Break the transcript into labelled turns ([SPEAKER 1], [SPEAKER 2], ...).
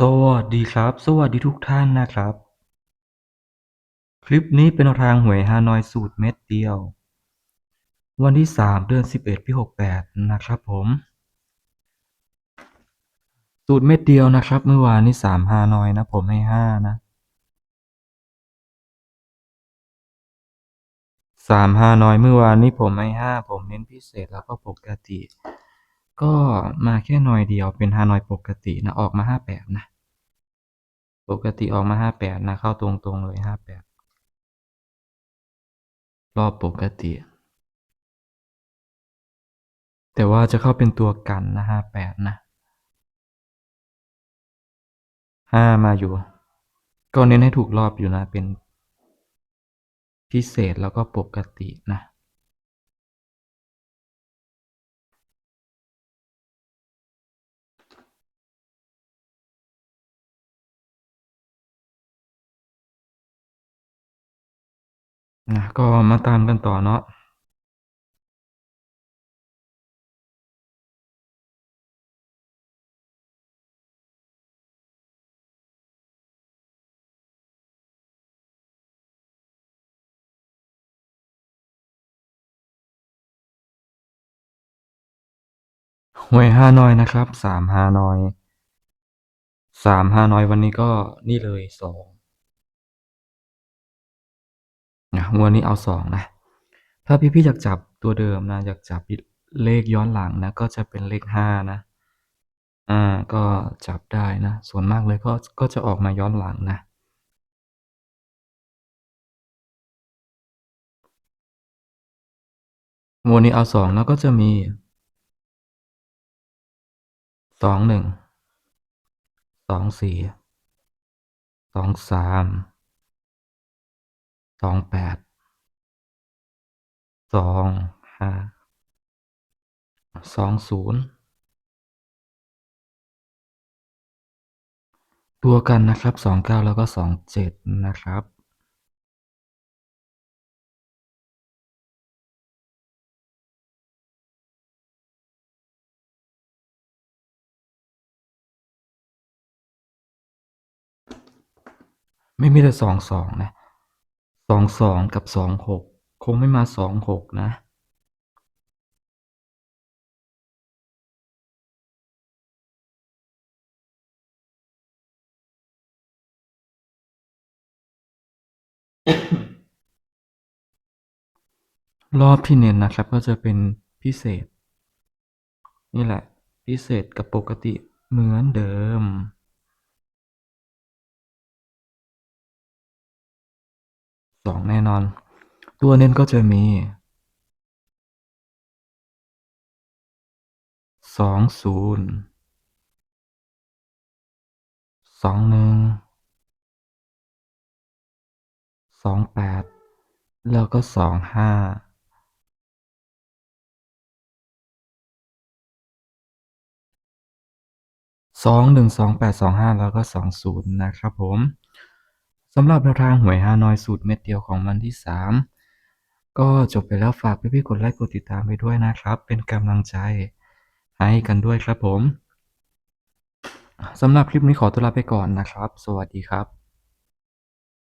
[SPEAKER 1] สวัสดีครับ สวัสดีทุกท่านนะครับ คลิปนี้เป็นทางหวยฮานอยสูตรเม็ดเดียว วันที่ 3 เดือน 11ปี68 นะครับผม สูตรเม็ดเดียวนะครับ เมื่อวานนี้3ฮานอยนะ ผมให้ 5 นะ3ฮานอยเมื่อวานนี้ผมให้ 5 ผมเน้นพิเศษแล้วก็ปกติ ก็มาแค่หน่อยเดียวเป็นฮานอยปกตินะ ออกมา58นะ ปกติออกมา58นะ เข้าตรงๆเลย58รอบปกติ แต่ว่าจะเข้าเป็นตัวกันนะ58นะ5มาอยู่ ก็เน้นให้ถูกรอบอยู่นะเป็นพิเศษแล้วก็ปกตินะ นะก็มาตามกันต่อเนาะหวยฮานอยนะครับ3ฮานอย3ฮานอยวันนี้ก็นี่เลย2นะง วดนี้เอา 2 นะ ถ้าพี่ๆอยากจับตัวเดิมนะ อยากจับเลขย้อนหลังนะ ก็จะเป็นเลข 5 นะ อ่า ก็จับได้นะ ส่วนมากเลยก็ ก็จะออกมาย้อนหลังนะวดนี้เอา2แล้วก็จะมี สองแปดสองห้าสองศูนย์ตัวกันนะครับสองเก้าแล้วก็สองเจ็ดนะครับไม่มีแต่สองสองนะ 22กับ26คงไม่มา26นะ รอบที่เน้นนะครับ ก็จะเป็นพิเศษ นี่แหละ พิเศษกับปกติเหมือนเดิม องแน่นอน ตัวเน้นก็จะมี สองศูนย์สองหนึ่งสองแปดแล้วก็สองห้าสองหนึ่งสองแปดสองห้าแล้วก็สองศูนย์นะครับผม สำหรับแนวทางหวยฮานอยสูตรเม็ดเดียวของวันที่ 3 ก็จบไปแล้วฝากพี่ๆกดไลค์กดติดตามไปด้วยนะครับ เป็นกำลังใจให้กันด้วยครับผมสำหรับคลิปนี้ขอตัวลาไปก่อนนะครับ สวัสดีครับ